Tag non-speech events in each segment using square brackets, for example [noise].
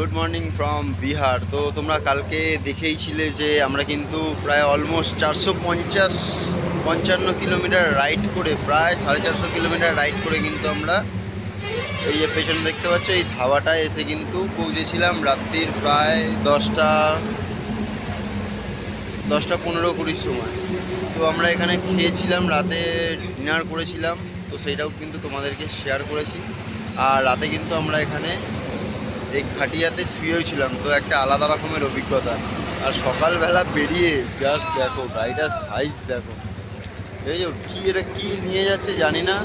Good morning from Bihar তো তোমরা কালকে দেখেইছিলে যে আমরা কিন্তু প্রায় অলমোস্ট চারশো পঞ্চাশ, পঞ্চান্ন কিলোমিটার রাইড করে, প্রায় সাড়ে চারশো কিলোমিটার রাইড করে কিন্তু আমরা এই যে পেছনে দেখতে পাচ্ছ, এই ধাবাটায় এসে কিন্তু পৌঁছেছিলাম রাত্রির প্রায় দশটা দশটা পনেরো কুড়ির সময়। তো আমরা এখানে খেয়েছিলাম, রাতে ডিনার করেছিলাম, তো সেইটাও কিন্তু তোমাদেরকে শেয়ার করেছি। আর রাতে কিন্তু আমরা এখানে এই খাটিয়াতে শুয়েও ছিলাম, তো একটা আলাদা রকমের অভিজ্ঞতা। আর সকালবেলা বেরিয়ে জাস্ট দেখো গাড়িটার সাইজ দেখো। এই যে কী এটা কী নিয়ে যাচ্ছে জানি না,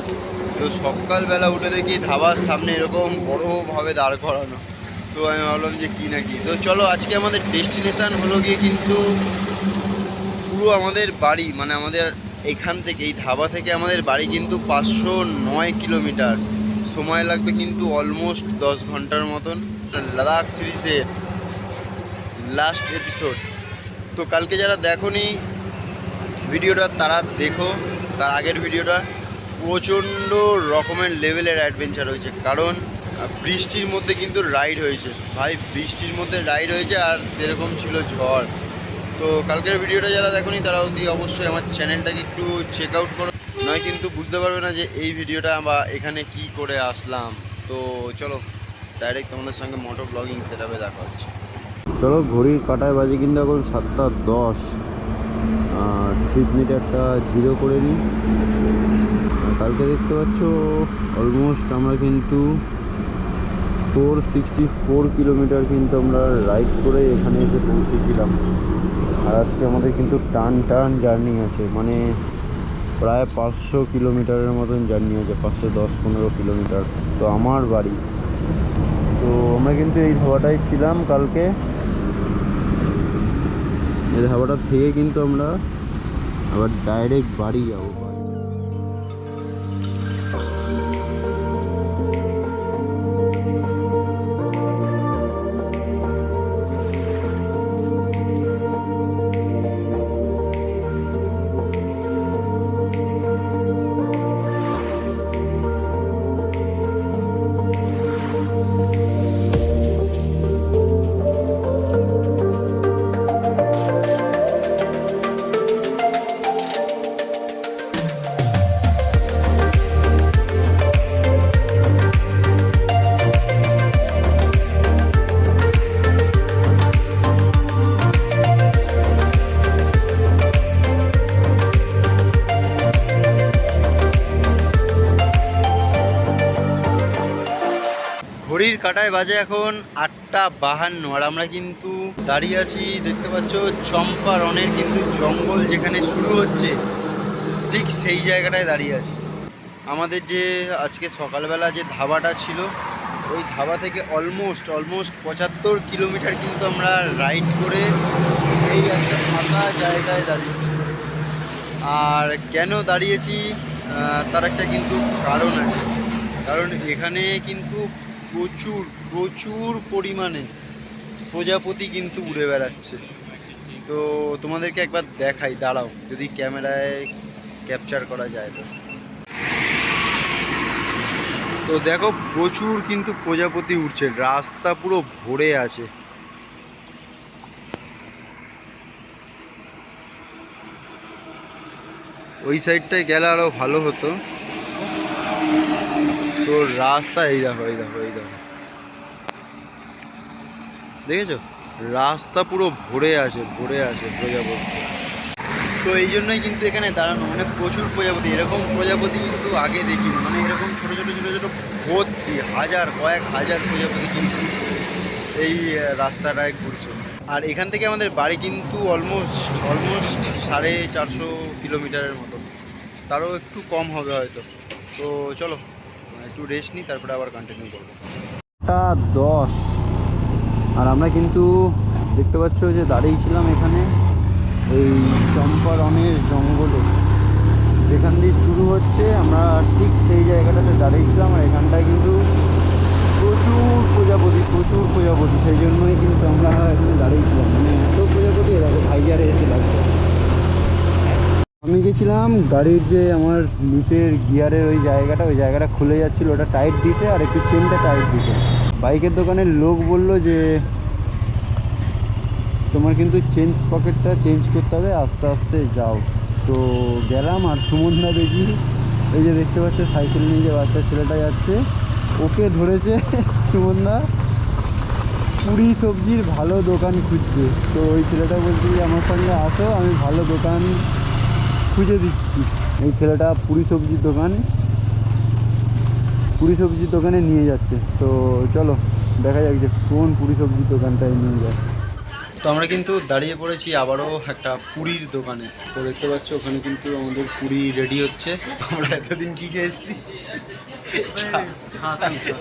তো সকালবেলা উঠে দেখি ধাবার সামনে এরকম বড়োভাবে দাঁড় করানো। তো আমি ভাবলাম যে কী না কী। তো চলো, আজকে আমাদের ডেস্টিনেশান হলো গিয়ে কিন্তু পুরো আমাদের বাড়ি মানে আমাদের এখান থেকে, এই ধাবা থেকে আমাদের বাড়ি কিন্তু পাঁচশো নয় কিলোমিটার। সময় লাগবে কিন্তু অলমোস্ট দশ ঘণ্টার মতন। লাদাখ সিরিজের লাস্ট এপিসোড তো কালকে যারা দেখোনি, ভিডিওটা তারা দেখো। তার আগের ভিডিওটা প্রচণ্ড রকমের লেভেলের অ্যাডভেঞ্চার হয়েছে। কারণ বৃষ্টির মধ্যে কিন্তু রাইড হয়েছে। ভাই, বৃষ্টির মধ্যে রাইড হয়েছে আর এরকম ছিল ঝড়। তো কালকের ভিডিওটা যারা দেখোনি, তারা অতি অবশ্যই আমার চ্যানেলটাকে একটু চেক আউট করো। নয় কিন্তু বুঝতে পারবে না যে এই ভিডিওটা বা এখানে কি করে আসলাম। তো চলো ডাইরেক্ট তোমাদের সঙ্গে মোটো ব্লগিং সেটাপে দেখা হচ্ছে। চলো ঘড়ির কাটায় বাজে কিন্তু এখন সাতটা দশ। ট্রিপ মিটারটা জিরো করে নিই। কালকে দেখতে পাচ্ছ অলমোস্ট আমরা কিন্তু ফোর সিক্সটি ফোর কিলোমিটার কিন্তু আমরা রাইড করে এখানে এসে পৌঁছেছিলাম। আর আজকে আমাদের কিন্তু টান টান জার্নি আছে। মানে প্রায় পাঁচশো কিলোমিটারের মতন জার্নি আছে, পাঁচশো দশ পনেরো কিলোমিটার তো আমার বাড়ি তো আমরা কিন্তু এই ধাবাটায় ছিলাম কালকে। এই ধাবাটার থেকে কিন্তু আমরা আবার ডাইরেক্ট বাড়ি যাব। কাটায় বাজে এখন আটটা বাহান্ন। আর আমরা কিন্তু দাঁড়িয়ে আছি, দেখতে পাচ্ছ চম্পারনের কিন্তু জঙ্গল যেখানে শুরু হচ্ছে, ঠিক সেই জায়গাটায় দাঁড়িয়ে আছি। আমাদের যে আজকে সকালবেলা যে ধাবাটা ছিল, ওই ধাবা থেকে অলমোস্ট অলমোস্ট পঁচাত্তর কিলোমিটার কিন্তু আমরা রাইড করে এই একটা ফাঁকা জায়গায় দাঁড়িয়েছি। আর কেন দাঁড়িয়েছি? তার একটা কিন্তু কারণ আছে। কারণ এখানে কিন্তু প্রচুর প্রচুর পরিমাণে প্রজাপতি কিন্তু উড়ে বেড়াচ্ছে। তো তোমাদেরকে একবার দেখাই, দাঁড়াও, যদি ক্যামেরায় ক্যাপচার করা যায় তো। তো দেখো, প্রচুর কিন্তু প্রজাপতি উঠছে রাস্তা পুরো ভরে আছে। ওই সাইডটায় গেলে আরও ভালো হতো। তো রাস্তা, এই দেখো এই দেখো এই দেখো। দেখেছ? রাস্তা পুরো ভরে আছে ভরে আছে প্রজাপতি। তো এই জন্যই কিন্তু এখানে দাঁড়ানো মানে প্রচুর প্রজাপতি। এরকম প্রজাপতি কিন্তু আগে দেখিনি। মানে এরকম ছোট ছোট ছোট ছোট ভর্তি হাজার, কয়েক হাজার প্রজাপতি কিন্তু এই রাস্তাটায় ঘুরছে। আর এখান থেকে আমাদের বাড়ি কিন্তু অলমোস্ট অলমোস্ট সাড়ে চারশো কিলোমিটারের মতো। তারও একটু কম হবে হয়তো। তো চলো। একটু রেস্ট নিই, তারপরে আবার কন্টিনিউ করব। দশ। আর আমরা কিন্তু দেখতে পাচ্ছ যে দাঁড়িয়েছিলাম এখানে, এই চম্পারনের জঙ্গলে। যেখান দিয়ে শুরু হচ্ছে, আমরা ঠিক সেই জায়গাটাতে দাঁড়িয়েছিলাম আর এখানটায় কিন্তু প্রচুর প্রজাপতি প্রচুর প্রজাপতি। সেই জন্যই কিন্তু আমরা এখানে দাঁড়িয়েছিলাম মানে এত প্রজাপতি এরকম হাইজারে এসে লাগছে। আমি গেছিলাম, গাড়ির যে আমার নিচের গিয়ারের ওই জায়গাটা ওই জায়গাটা খুলে যাচ্ছিল, ওটা টাইট দিতে আর একটু চেনটা টাইট দিতে। বাইকের দোকানের লোক বলল যে, তোমার কিন্তু চেঞ্জ পকেটটা চেঞ্জ করতে হবে, আস্তে আস্তে যাও। তো গেলাম আর সুমনদা দেখি, এই যে দেখতে পাচ্ছ, সাইকেল নিয়ে যে বাচ্চা ছেলেটা যাচ্ছে, ওকে ধরেছে [laughs] সুমনদা। পুরি সবজির ভালো দোকান খুঁজছে। তো ওই ছেলেটা বলছে আমার সঙ্গে আসো, আমি ভালো দোকান খুঁজে দিচ্ছি। এই ছেলেটা পুরি সবজির দোকান পুরি সবজির দোকানে নিয়ে যাচ্ছে। তো চলো দেখা যাক যে কোন পুরি সবজির দোকানটায় নিয়ে যায়। তো আমরা কিন্তু দাঁড়িয়ে পড়েছি আবারও একটা পুরীর দোকানে। তো দেখতে পাচ্ছ ওখানে কিন্তু আমাদের পুরি রেডি হচ্ছে। আমরা এতদিন কি খেয়ে এসেছি?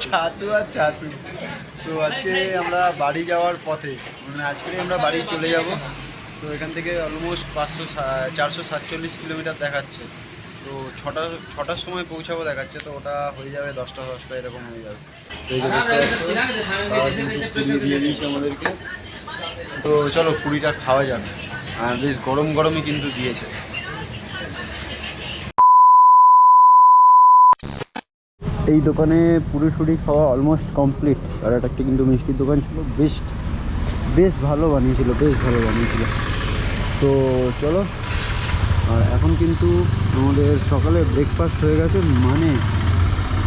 ছাতু। আর ছাতু। তো আজকে আমরা বাড়ি যাওয়ার পথে মানে আজকে আমরা বাড়ি চলে যাব। তো এখান থেকে অলমোস্ট পাঁচশো চারশো সাতচল্লিশ কিলোমিটার দেখাচ্ছে। তো ছটা, ছটার সময় পৌঁছাবো দেখাচ্ছে, তো ওটা হয়ে যাবে দশটা দশটা এরকম হয়ে যাবে। আমাদেরকে। তো চলো পুরিটা খাওয়া যাবে আর বেশ গরম গরমই কিন্তু দিয়েছে। এই দোকানে পুরি খাওয়া অলমোস্ট কমপ্লিট আর একটা কিন্তু মিষ্টির দোকান ছিল, বেশ বেশ ভালো বানিয়েছিল, বেশ ভালো বানিয়েছিল। তো চলো। আর এখন কিন্তু আমাদের সকালে ব্রেকফাস্ট হয়ে গেছে মানে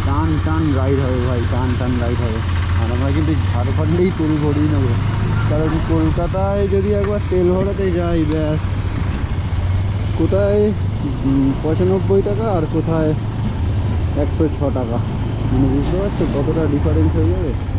টান টান রাইড হবে ভাই, টান টান রাইড হবে। আর আমরা কিন্তু ঝাড়খণ্ডেই তেল ভরিয়ে নেব। কারণ কলকাতায় যদি একবার তেল ভরাতে যাই, ব্যাস। কোথায়? পঁচানব্বই টাকা আর কোথায়? একশো ছ টাকা। মানে বুঝতে পারছ কতটা ডিফারেন্স হয়ে যাবে?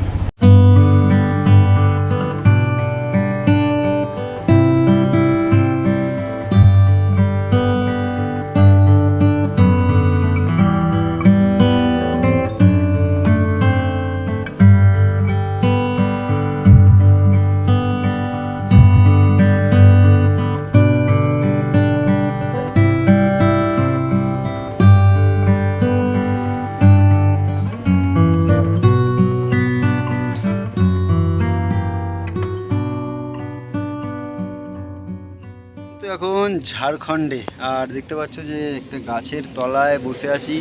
এখন ঝাড়খণ্ডে। আর দেখতে পাচ্ছ যে একটা গাছের তলায় বসে আছি,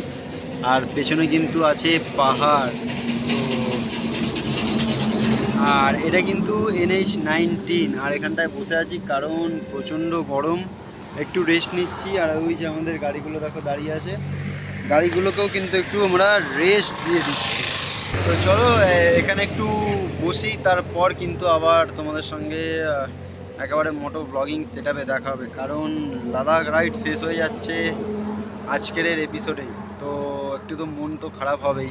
আর পেছনে কিন্তু আছে পাহাড়। আর এটা কিন্তু এনএইচ নাইনটিন, আর এখানটায় বসে আছি কারণ প্রচণ্ড গরম। একটু রেস্ট নিচ্ছি, আর ওই যে আমাদের গাড়িগুলো দেখো দাঁড়িয়ে আছে। গাড়িগুলোকেও কিন্তু একটু আমরা রেস্ট দিয়ে দিচ্ছি। তো চলো এখানে একটু বসি, তারপর কিন্তু আবার তোমাদের সঙ্গে একেবারে মোটো ব্লগিং সেট দেখা হবে। কারণ লাদাখ রাইড শেষ হয়ে যাচ্ছে আজকের এপিসোডেই তো একটু তো মন তো খারাপ হবেই।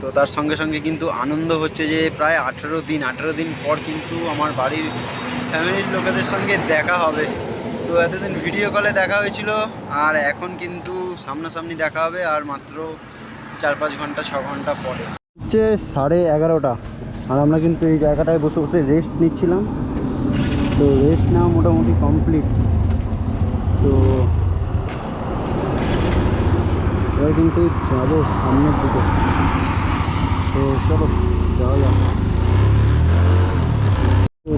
তো তার সঙ্গে সঙ্গে কিন্তু আনন্দ হচ্ছে যে প্রায় আঠেরো দিন আঠেরো দিন পর কিন্তু আমার বাড়ির ফ্যামিলির লোকেদের সঙ্গে দেখা হবে। তো এতদিন ভিডিও কলে দেখা হয়েছিল আর এখন কিন্তু সামনাসামনি দেখা হবে আর মাত্র চার পাঁচ ঘণ্টা, ছ ঘণ্টা পরে। হচ্ছে সাড়ে এগারোটা। আর আমরা কিন্তু এই জায়গাটায় বসে বসে রেস্ট নিচ্ছিলাম। তো রেস্ট নেওয়া মোটামুটি কমপ্লিট তো এবার কিন্তু যাব সামনের দিকে। তো চলো, যাওয়া যাক। তো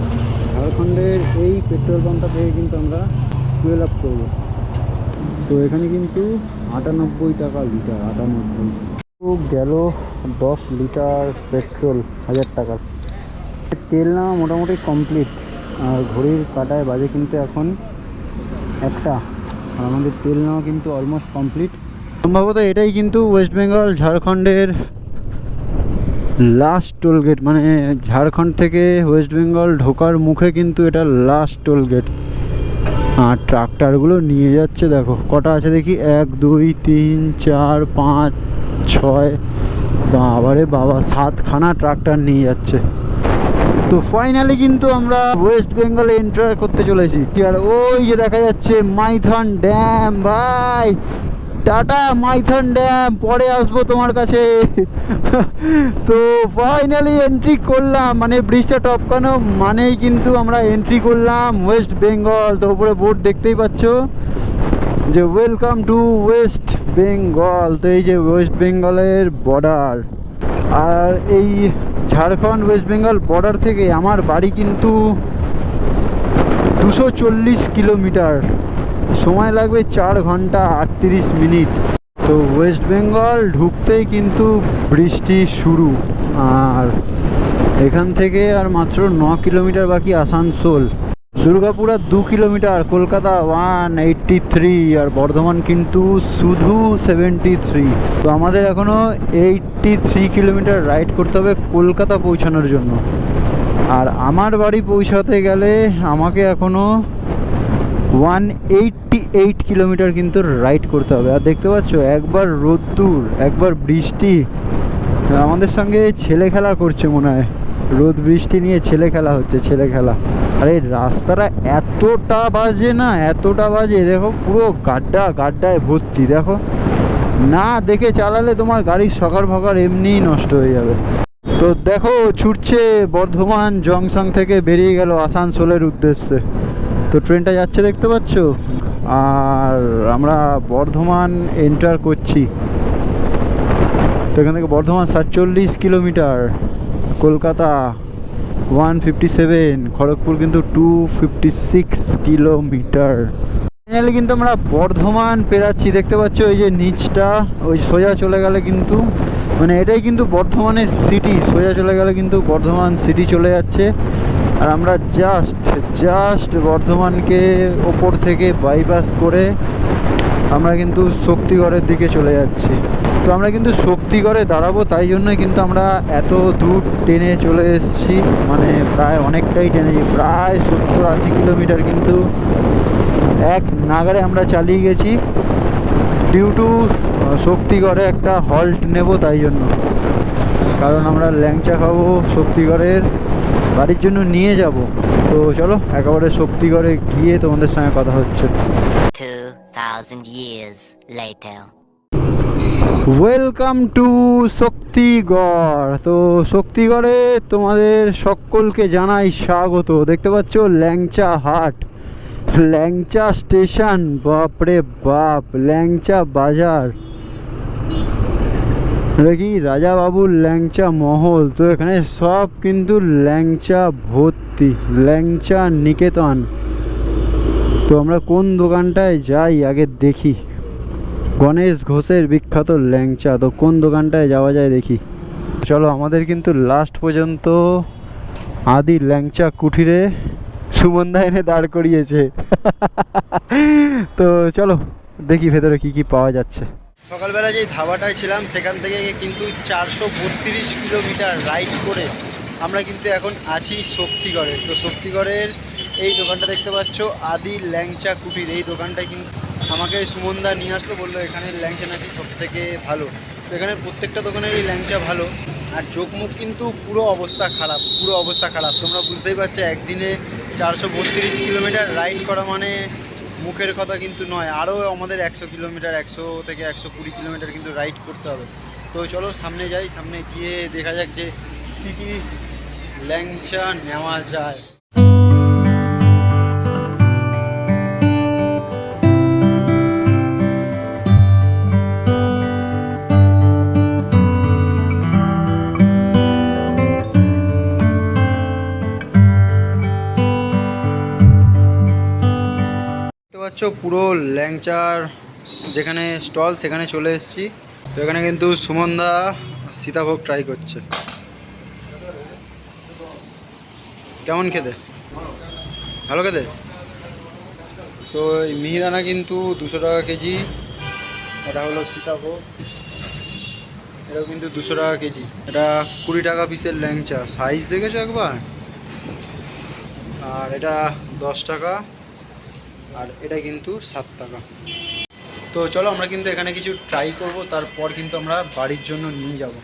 ঝাড়খণ্ডের এই পেট্রোল পাম্পটা থেকে কিন্তু আমরা ফুয়েল আপ করব। তো এখানে কিন্তু আটানব্বই টাকা লিটার আটানব্বই। গেল দশ লিটার পেট্রোল হাজার টাকার তেল নেওয়া মোটামুটি কমপ্লিট আর ঘড়ির কাটায় বাজে কিন্তু এখন একটা। আর আমাদের তেল নেওয়া কিন্তু অলমোস্ট কমপ্লিট সম্ভবত এটাই কিন্তু ওয়েস্ট বেঙ্গল ঝাড়খণ্ডের লাস্ট টোল গেট মানে ঝাড়খণ্ড থেকে ওয়েস্ট বেঙ্গল ঢোকার মুখে কিন্তু এটা লাস্ট টোল গেট আর ট্রাক্টারগুলো নিয়ে যাচ্ছে, দেখো, কটা আছে দেখি? এক, দুই, তিন, চার, পাঁচ, ছয়, বাবারে বাবা, সাতখানা ট্রাক্টর নিয়ে যাচ্ছে। তো ফাইনালি কিন্তু আমরা ওয়েস্ট বেঙ্গলে এন্টার করতে চলেছি। আর ওই যে দেখা যাচ্ছে মাইথন ড্যাম ভাই। টাটা মাইথন ড্যাম পরে আসব তোমার কাছে। [laughs] তো ফাইনালি এন্ট্রি করলাম মানে ব্রিজটা টপকানো মানেই কিন্তু আমরা এন্ট্রি করলাম ওয়েস্ট বেঙ্গল তো উপরে বোর্ড দেখতেই পাচ্ছ যে ওয়েলকাম টু ওয়েস্ট বেঙ্গল তো এই যে ওয়েস্ট বেঙ্গলের বর্ডার আর এই ঝাড়খণ্ড ওয়েস্ট বেঙ্গল বর্ডার থেকে আমার বাড়ি কিন্তু দুশো চল্লিশ কিলোমিটার। সময় লাগবে চার ঘণ্টা আটত্রিশ মিনিট। তো ওয়েস্ট বেঙ্গল ঢুকতেই কিন্তু বৃষ্টি শুরু। আর এখান থেকে আর মাত্র ন কিলোমিটার বাকি আসানসোল। দুর্গাপুর দু kilometre, Kolkata one eighty three আর বর্ধমান কিন্তু শুধু সেভেন্টি থ্রি তো আমাদের এখনও এইট্টি থ্রি কিলোমিটার রাইড করতে হবে কলকাতা পৌঁছানোর জন্য। আর আমার বাড়ি পৌঁছাতে গেলে আমাকে এখনও ওয়ান এইটটি এইট কিলোমিটার কিন্তু রাইড করতে হবে। আর দেখতে পাচ্ছ, একবার রোদ্দুর, একবার বৃষ্টি। আমাদের সঙ্গে ছেলে খেলা করছে মনে হয়। রোদ বৃষ্টি নিয়ে ছেলে খেলা হচ্ছে ছেলে খেলা আরে রাস্তাটা এতটা বাজে না, এতটা বাজে। দেখো, পুরো গাড্ডা, গাড্ডায় ভর্তি, দেখো। না দেখে চালালে তোমার গাড়ির সকার ফকার এমনিই নষ্ট হয়ে যাবে। তো দেখো, ছুটছে বর্ধমান জংশন থেকে বেরিয়ে গেল আসানসোলের উদ্দেশ্যে। তো ট্রেনটা যাচ্ছে দেখতে পাচ্ছ? আর আমরা বর্ধমান এন্টার করছি। তো এখান থেকে বর্ধমান সাতচল্লিশ kilometre, Kolkata. One fifty seven, Kharagpur কিন্তু two fifty six kilometre. Finally কিন্তু আমরা বর্ধমান পেরাচ্ছি, দেখতে পাচ্ছ ওই যে নিচটা, ওই সোজা চলে গেলে কিন্তু মানে এটাই কিন্তু বর্ধমানের সিটি সোজা চলে গেলে কিন্তু বর্ধমান সিটি চলে যাচ্ছে। আর আমরা জাস্ট জাস্ট বর্ধমানকে ওপর থেকে বাইপাস করে আমরা কিন্তু শক্তিগড়ের দিকে চলে যাচ্ছি। তো আমরা কিন্তু শক্তিগড়ে দাঁড়াবো তাই জন্যই কিন্তু আমরা এত দূর টেনে চলে এসেছি। মানে প্রায় অনেকটাই টেনে প্রায় সত্তর আশি কিলোমিটার কিন্তু এক নাগারে আমরা চালিয়ে গেছি। ডিউ টু শক্তিগড়ে একটা হল্ট নেব তাই জন্য। কারণ আমরা ল্যাংচা খাব শক্তিগড়ের বাড়ির জন্য নিয়ে যাব। তো চলো একেবারে শক্তিগড়ে গিয়ে তোমাদের সঙ্গে কথা হচ্ছে। 2,000 years later. Welcome to Shaktigarh তো শক্তিগড়ে তোমাদের সকলকে জানাই স্বাগত। দেখতে পাচ্ছ ল্যাংচা হাট। ল্যাংচা স্টেশন বাপরে বাপ ল্যাংচা বাজার। এটা কি রাজা বাবুর ল্যাংচা মহল? তো এখানে সব কিন্তু ল্যাংচা ভর্তি ল্যাংচা নিকেতন। তো আমরা কোন দোকানটায় যাই আগে দেখি। গণেশ ঘোষের বিখ্যাত ল্যাংচা। তো কোন দোকানটায় যাওয়া যায় দেখি। চলো, আমাদের কিন্তু লাস্ট পর্যন্ত আদি ল্যাংচা কুঠিরে সুমনদা এনে দাঁড় করিয়েছে। [laughs] তো চলো, দেখি ভেতরে কি কি পাওয়া যাচ্ছে। সকালবেলা যেই ধাবাটায় ছিলাম, সেখান থেকে কিন্তু চারশো বত্রিশ কিলোমিটার রাইড করে আমরা কিন্তু এখন আছি শক্তিগড়ে। তো শক্তিগড়ের এই দোকানটা দেখতে পাচ্ছ, আদি ল্যাংচা কুটির এই দোকানটায় কিন্তু আমাকে সুমনদা নিয়ে আসলো, বলল এখানের ল্যাংচা নাকি সব থেকে ভালো। তো এখানে প্রত্যেকটা দোকানেরই ল্যাংচা ভালো। আর চোখ মুখ কিন্তু পুরো অবস্থা খারাপ, পুরো অবস্থা খারাপ। তোমরা বুঝতেই পারছ, একদিনে চারশো বত্রিশ কিলোমিটার রাইড করা মানে মুখের কথা কিন্তু নয়। আরও আমাদের একশো কিলোমিটার, একশো থেকে একশো কুড়ি কিলোমিটার কিন্তু রাইড করতে হবে। তো চলো সামনে যাই, সামনে গিয়ে দেখা যাক যে কী কী ল্যাংচা নেওয়া যায়। পাচ্ছ পুরো ল্যাংচার যেখানে স্টল, সেখানে চলে এসেছি। তো এখানে কিন্তু সুমনদা সীতাভোগ ট্রাই করছে। কেমন খেতে? ভালো খেতে? তো এই মিহিদানা কিন্তু দুশো টাকা কেজি, এটা হলো সীতাভোগ। এটাও কিন্তু দুশো টাকা কেজি। এটা কুড়ি টাকা পিসের ল্যাংচা। সাইজ দেখেছ একবার? আর এটা দশ টাকা। আর এটা কিন্তু সাত টাকা। তো চলো আমরা কিন্তু এখানে কিছু ট্রাই করব, তারপর কিন্তু আমরা বাড়ির জন্য নিয়ে যাব।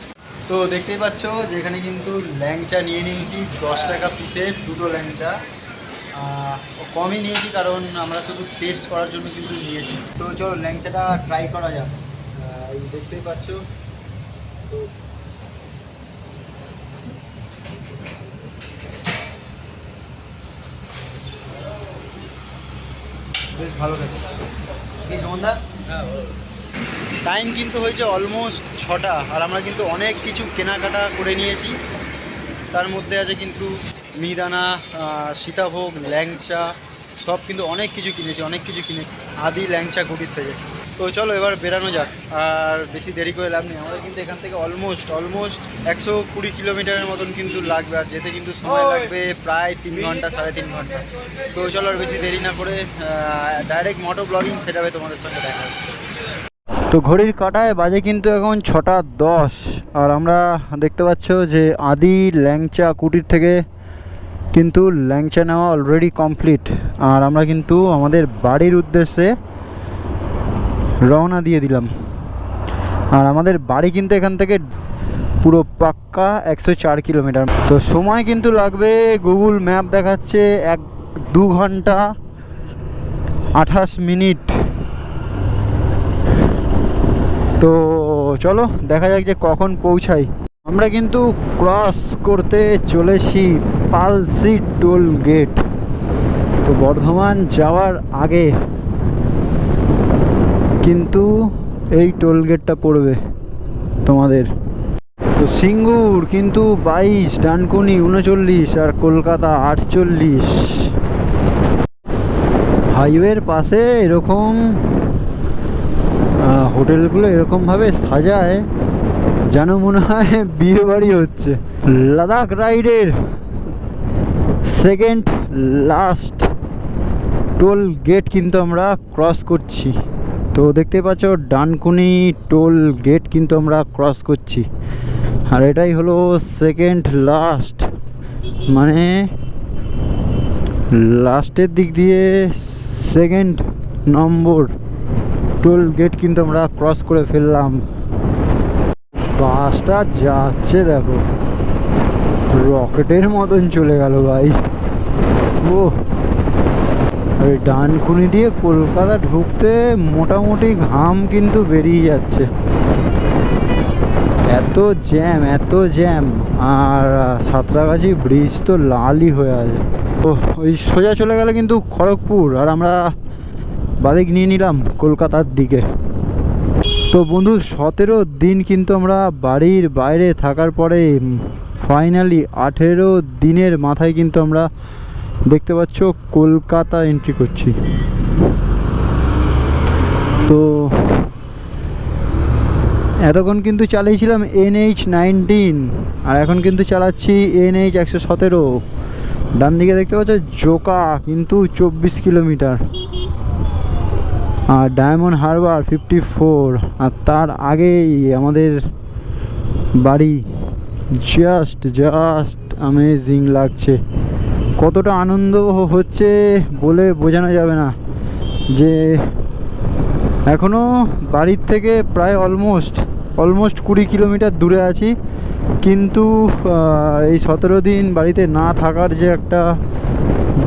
তো দেখতেই পাচ্ছ যে এখানে কিন্তু ল্যাংচা নিয়ে নিয়েছি, দশ টাকা পিসের দুটো ল্যাংচা। কমই নিয়েছি কারণ আমরা শুধু টেস্ট করার জন্য কিন্তু নিয়েছি। তো চলো ল্যাংচাটা ট্রাই করা যাক। দেখতেই পাচ্ছ। তো বেশ ভালো টাইম কিন্তু হয়েছে অলমোস্ট ছটা, আর আমরা কিন্তু অনেক কিছু কেনাকাটা করে নিয়েছি। তার মধ্যে আছে কিন্তু মিহিদানা সীতাভোগ, ল্যাংচা, সব কিন্তু অনেক কিছু কিনেছি, অনেক কিছু কিনেছি। আদি ল্যাংচা গুটির থেকে তো চলো এবার বেরানো যাক আর বেশি দেরি করে লাভ নেই। আমাদের কিন্তু এখান থেকে অলমোস্ট অলমোস্ট একশো কুড়ি কিলোমিটারের মতন কিন্তু লাগবে আর যেতে কিন্তু সময় লাগবে প্রায় তিন ঘণ্টা সাড়ে তিন ঘণ্টা। তো চলো আর বেশি দেরি না করে ডাইরেক্ট মোটো ব্লগিং সেটাবে তোমাদের সঙ্গে দেখা হচ্ছে। তো ঘড়ির কাটায় বাজে কিন্তু এখন ছটা দশ আর আমরা দেখতে পাচ্ছ যে আদি ল্যাংচা কুটির থেকে কিন্তু ল্যাংচা নেওয়া অলরেডি কমপ্লিট আর আমরা কিন্তু আমাদের বাড়ির উদ্দেশ্যে রওনা দিয়ে দিলাম। আর আমাদের বাড়ি কিন্তু এখান থেকে পুরো পাক্কা একশো চার কিলোমিটার। তো সময় কিন্তু লাগবে গুগল ম্যাপ দেখাচ্ছে এক দু ঘণ্টা আঠাশ মিনিট। তো চলো, দেখা যাক যে কখন পৌঁছাই। আমরা কিন্তু ক্রস করতে চলেছি পালসি টোল গেট। তো বর্ধমান যাওয়ার আগে কিন্তু এই টোল গেটটা পড়বে তোমাদের। তো সিঙ্গুর কিন্তু বাইশ, ডানকুনি উনচল্লিশ আর কলকাতা আটচল্লিশ। হাইওয়ের পাশে এরকম হোটেলগুলো এরকমভাবে সাজায় যেন মনে হয় বিয়ে বাড়ি হচ্ছে। লাদাখ রাইডের সেকেন্ড লাস্ট টোল গেট কিন্তু আমরা ক্রস করছি। তো দেখতে পাচ্ছ, ডানকুনি টোল গেট কিন্তু আমরা ক্রস করছি। আর এটাই হলো সেকেন্ড লাস্ট মানে লাস্টের দিক দিয়ে সেকেন্ড নম্বর টোল গেট কিন্তু আমরা ক্রস করে ফেললাম। বাসটা যাচ্ছে দেখো। রকেটের মতন চলে গেল ভাই। ও এই ডানকুনি দিয়ে কলকাতা ঢুকতে মোটামুটি ঘাম কিন্তু বেরিয়ে যাচ্ছে। এত জ্যাম এত জ্যাম। আর সাঁতরাগাছি ব্রিজ তো লালই হয়ে আছে। ও ওই সোজা চলে গেলে কিন্তু খড়গপুর। আর আমরা বাদিক নিয়ে নিলাম কলকাতার দিকে। তো বন্ধু, সতেরো দিন কিন্তু আমরা বাড়ির বাইরে থাকার পরে ফাইনালি আঠেরো দিনের মাথায় কিন্তু আমরা দেখতে পাচ্ছ, কলকাতা এন্ট্রি করছি। তো এতক্ষণ কিন্তু চালিয়েছিলাম এনএইচ নাইনটিন, আর এখন কিন্তু চালাচ্ছি এন এইচ একশো সতেরো। ডান দিকে দেখতে পাচ্ছ, জোকা, কিন্তু চব্বিশ কিলোমিটার। আর ডায়মন্ড হারবার ফিফটি ফোর, আর তার আগেই আমাদের বাড়ি। জাস্ট জাস্ট অ্যামেজিং লাগছে। কতটা আনন্দ হচ্ছে বলে বোঝানো যাবে না। যে এখনও বাড়ির থেকে প্রায় অলমোস্ট অলমোস্ট কুড়ি কিলোমিটার দূরে আছি। কিন্তু এই সতেরো দিন বাড়িতে না থাকার যে একটা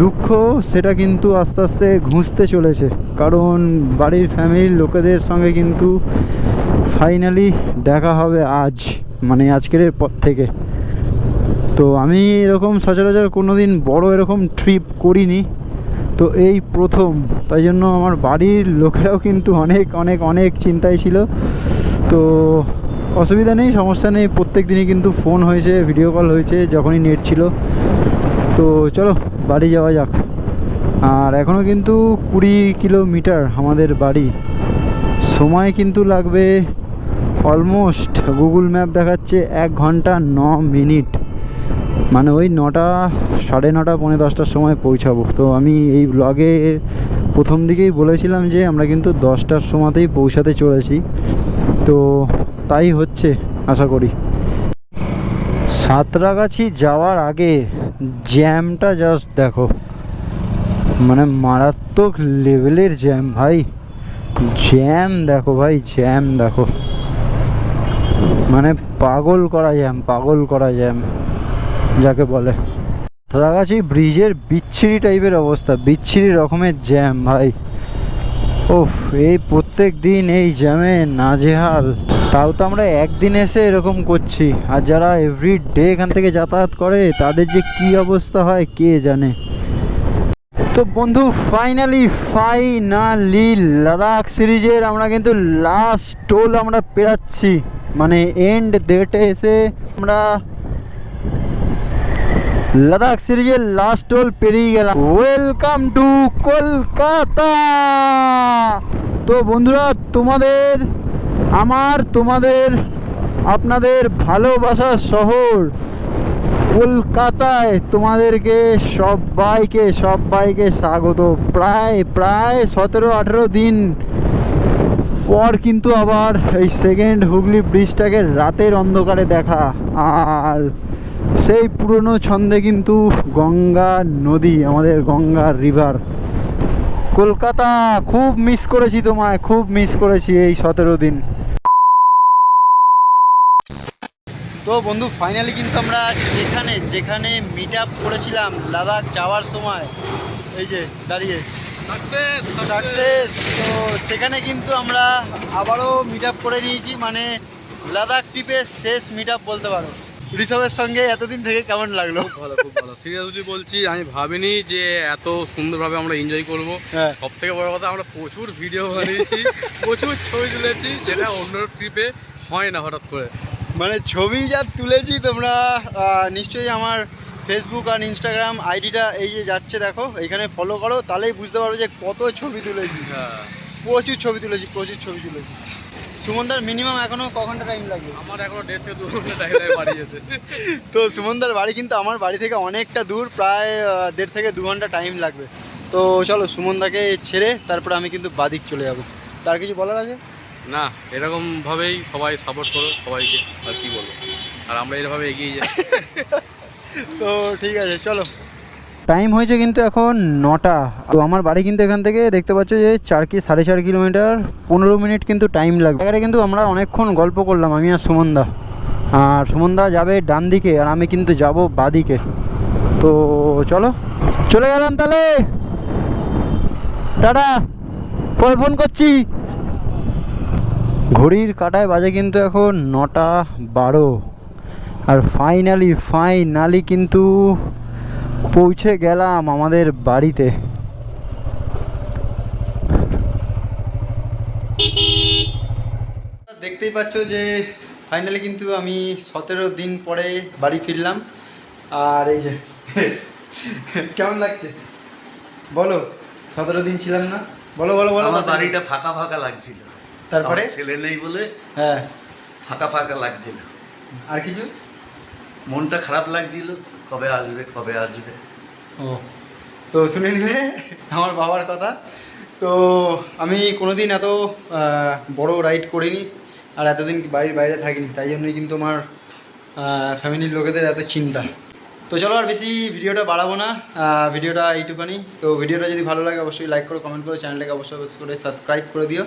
দুঃখ, সেটা কিন্তু আস্তে আস্তে ঘুষতে চলেছে। কারণ বাড়ির ফ্যামিলির লোকেদের সঙ্গে কিন্তু ফাইনালি দেখা হবে আজ মানে আজকের পর থেকে। তো আমি এরকম সচরাচর কোনো দিন বড়ো এরকম ট্রিপ করিনি। তো এই প্রথম, তাই জন্য আমার বাড়ির লোকেরাও কিন্তু অনেক অনেক অনেক চিন্তায় ছিল। তো অসুবিধা নেই, সমস্যা নেই। প্রত্যেক দিনই কিন্তু ফোন হয়েছে ভিডিও কল হয়েছে, যখনই নেট ছিল। তো চলো, বাড়ি যাওয়া যাক। আর এখনও কিন্তু কুড়ি কিলোমিটার আমাদের বাড়ি। সময় কিন্তু লাগবে অলমোস্ট গুগল ম্যাপ দেখাচ্ছে এক ঘণ্টা ন মিনিট। মানে ওই নটা, সাড়ে নটা, পৌনে দশটার সময় পৌঁছাবো। তো আমি এই ব্লগে প্রথম দিকেই বলেছিলাম যে আমরা কিন্তু দশটার সময়তেই পৌঁছাতে চলেছি। তো তাই হচ্ছে, আশা করি। সাঁতরাগাছি যাওয়ার আগে জ্যামটা জাস্ট দেখো। মানে মারাত্মক লেভেলের জ্যাম ভাই। জ্যাম দেখো ভাই জ্যাম দেখো। মানে পাগল করা জ্যাম পাগল করা জ্যাম যাকে বলে। সাঁতরাগাছি ব্রিজের বিচ্ছিরি টাইপের অবস্থা, বিচ্ছিরি রকমের জ্যাম ভাই। ওফ এই প্রত্যেক দিন এই জ্যামে নাজেহাল। তাও তো আমরা একদিন এসে এরকম করছি, আর যারা এভরি ডে এখান থেকে যাতায়াত করে, তাদের যে কি অবস্থা হয় কে জানে। তো বন্ধু ফাইনালি ফাইনালি লাদাখ সিরিজের আমরা কিন্তু লাস্ট টোল আমরা পেরাচ্ছি। মানে এন্ড ডেটে এসে আমরা লাদাখ সিরিজের লাস্ট টোল পেরিয়ে গেলাম। ওয়েলকাম টু কলকাতা তো বন্ধুরা, তোমাদের, আমার, তোমাদের, আপনাদের ভালোবাসার শহর কলকাতায় তোমাদেরকে সবাইকে সবাইকে স্বাগত। প্রায় প্রায় সতেরো, আঠেরো দিন পর কিন্তু আবার এই সেকেন্ড হুগলি ব্রিজটাকে রাতের অন্ধকারে দেখা। আর সেই পুরনো ছন্দে কিন্তু গঙ্গা নদী আমাদের গঙ্গা রিভার কলকাতা খুব মিস করেছি তোমায় খুব মিস করেছি এই সতেরো দিন। তো বন্ধু ফাইনালি কিন্তু আমরা যেখানে যেখানে মিট আপ করেছিলাম লাদাখ যাওয়ার সময় এই যে দাঁড়িয়ে। সাকসেস তো সেখানে কিন্তু আমরা আবারও মিট আপ করে নিয়েছি মানে লাদাখ ট্রিপের শেষ মিট আপ বলতে পারো। ঋষভের সঙ্গে এতদিন থেকে কেমন লাগল? খুব ভালো খুব ভালো। সিরিয়াসলি বলছি আমি ভাবিনি যে এত সুন্দরভাবে আমরা এনজয় করব। হ্যাঁ। সব থেকে বড় কথা আমরা প্রচুর ভিডিও বানিয়েছি প্রচুর ছবি তুলেছি যেটা অন্য ট্রিপে হয় না হঠাৎ করে। মানে ছবি যা তুলেছি তোমরা নিশ্চয়ই আমার ফেসবুক আর ইনস্টাগ্রাম আইডিটা এই যে যাচ্ছে দেখো এখানে ফলো করো তাহলেই বুঝতে পারবে যে কত ছবি তুলেছি। হ্যাঁ। প্রচুর ছবি তুলেছি প্রচুর ছবি তুলেছি। সুমনদার মিনিমাম এখনও ক ঘণ্টা টাইম লাগবে? আমার এখনও দেড় থেকে দু ঘণ্টা টাইম লাগে বাড়ি যেতে। [laughs] তো সুমনদার বাড়ি কিন্তু আমার বাড়ি থেকে অনেকটা দূর প্রায় দেড় থেকে দু ঘণ্টা টাইম লাগবে। তো চলো সুমনদাকে ছেড়ে তারপর আমি কিন্তু বাদিক চলে যাব। তার কিছু বলার আছে? না এরকমভাবেই সবাই সাপোর্ট করো সবাইকে আর কি বলব। আর আমরা এরভাবে এগিয়ে যাই। [laughs] তো ঠিক আছে চলো। টাইম হয়েছে কিন্তু এখন নটা। তো আমার বাড়ি কিন্তু এখান থেকে দেখতে পাচ্ছ যে চার কি সাড়ে চার কিলোমিটার, পনেরো মিনিট কিন্তু টাইম লাগবে। এখানে কিন্তু আমরা অনেকক্ষণ গল্প করলাম, আমি আর সুমনদা। আর সুমনদা যাবে ডান দিকে আর আমি কিন্তু যাব বাদিকে তো চলো, চলে গেলাম তাহলে। টাটা, পরে ফোন করছি। ঘড়ির কাটায় বাজে কিন্তু এখন নটা বারো। আর ফাইনালি ফাইনালি কিন্তু পৌঁছে গেলাম আমাদের বাড়িতে। দেখতেই পাচ্ছ যে ফাইনালি কিন্তু আমি সতেরো দিন পরে বাড়ি ফিরলাম। আর এই যে কেমন লাগছে? বলো সতেরো দিন ছিলাম না। বলো বলো বলো। আমার বাড়িটা ফাঁকা ফাঁকা লাগছিল। তারপরে? ছেলে নেই বলে হ্যাঁ। ফাঁকা ফাঁকা লাগছিল। আর কিছু? মনটা খারাপ লাগছিল। কবে আসবে কবে আসবে? ও, তো শুনে নিলে আমার বাবার কথা। তো আমি কোনোদিন এত বড় রাইড করিনি আর এতদিন বাড়ির বাইরে থাকিনি, তাই জন্যই কিন্তু আমার ফ্যামিলির লোকেদের এত চিন্তা। তো চলো আর বেশি ভিডিওটা বাড়াবো না ভিডিওটা এইটুখানি তো ভিডিওটা যদি ভালো লাগে, অবশ্যই লাইক করো কমেন্ট করো চ্যানেলটাকে অবশ্যই অবশ্যই করে সাবস্ক্রাইব করে দিও।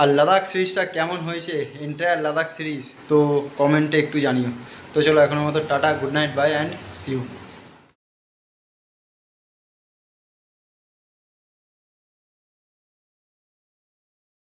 আর লাদাখ সিরিজটা কেমন হয়েছে? এন্টায়ার লাদাখ সিরিজ তো কমেন্টে একটু জানিও। তো চলো এখনও মতো tata good night bye and see you